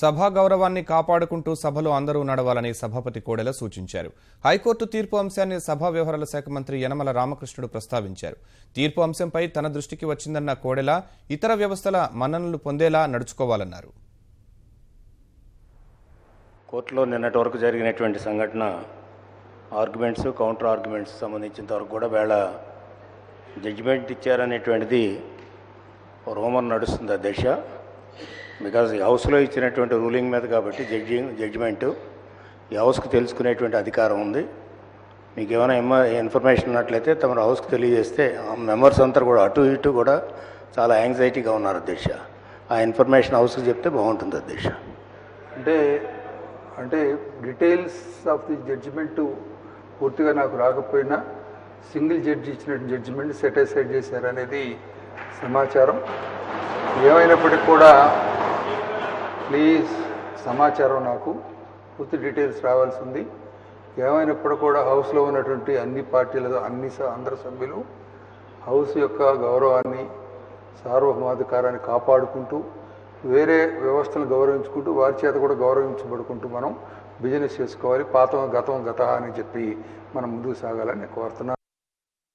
సభా గౌరవాన్ని కాపాడుకుంటూ సభలో అందరూ నడవాలని సభాపతి కోడెల సూచించారు. హైకోర్టు తీర్పు అంశాన్ని సభా వ్యవహారాల శాఖ మంత్రి యనమల రామకృష్ణుడు ప్రస్తావించారు. తీర్పు అంశంపై తన దృష్టికి వచ్చిందన్న కోడెల ఇతర వ్యవస్థల మన్ననలు పొందేలా నడుచుకోవాలన్నారు. కోర్టులో నిన్నటి వరకు జరిగినటువంటి సంఘటన ఆర్గ్యుమెంట్స్ కౌంటర్ ఆర్గ్యుమెంట్స్ సంబంధించినంత వరకు కూడా వేళ జడ్జిమెంట్ ఇచ్చారనేటువంటిది రోమన్ నడుస్తుంది ఆ దశ. బికాజ్ ఈ హౌస్లో ఇచ్చినటువంటి రూలింగ్ మీద కాబట్టి జడ్జి జడ్జిమెంటు ఈ హౌస్కి తెలుసుకునేటువంటి అధికారం ఉంది. మీకు ఏమైనా ఎమ్మ ఇన్ఫర్మేషన్ ఉన్నట్లయితే తమ హౌస్కి తెలియజేస్తే ఆ మెంబర్స్ అంతా కూడా అటు ఇటు కూడా చాలా యాంగ్జైటీగా ఉన్నారు అధ్యక్ష. ఆ ఇన్ఫర్మేషన్ హౌస్కి చెప్తే బాగుంటుంది అధ్యక్ష. అంటే అంటే డీటెయిల్స్ ఆఫ్ ది జడ్జిమెంట్ పూర్తిగా నాకు రాకపోయినా సింగిల్ జడ్జి ఇచ్చిన జడ్జిమెంట్ సెటిస్ఫైడ్ చేశారనేది సమాచారం. ఏమైనప్పటికీ కూడా ప్లీజ్ సమాచారం నాకు. పూర్తి డీటెయిల్స్ రావాల్సి ఉంది ఏమైనప్పుడు కూడా హౌస్లో ఉన్నటువంటి అన్ని పార్టీలతో అన్ని స- అందరు సభ్యులు హౌస్ యొక్క గౌరవాన్ని సార్వభౌమాధికారాన్ని కాపాడుకుంటూ వేరే వ్యవస్థను గౌరవించుకుంటూ వారి చేత కూడా గౌరవించబడుకుంటూ మనం బిజినెస్ చేసుకోవాలి. పాతం గతం గత అని చెప్పి మనం ముందుకు సాగాలని కోరుతున్నాను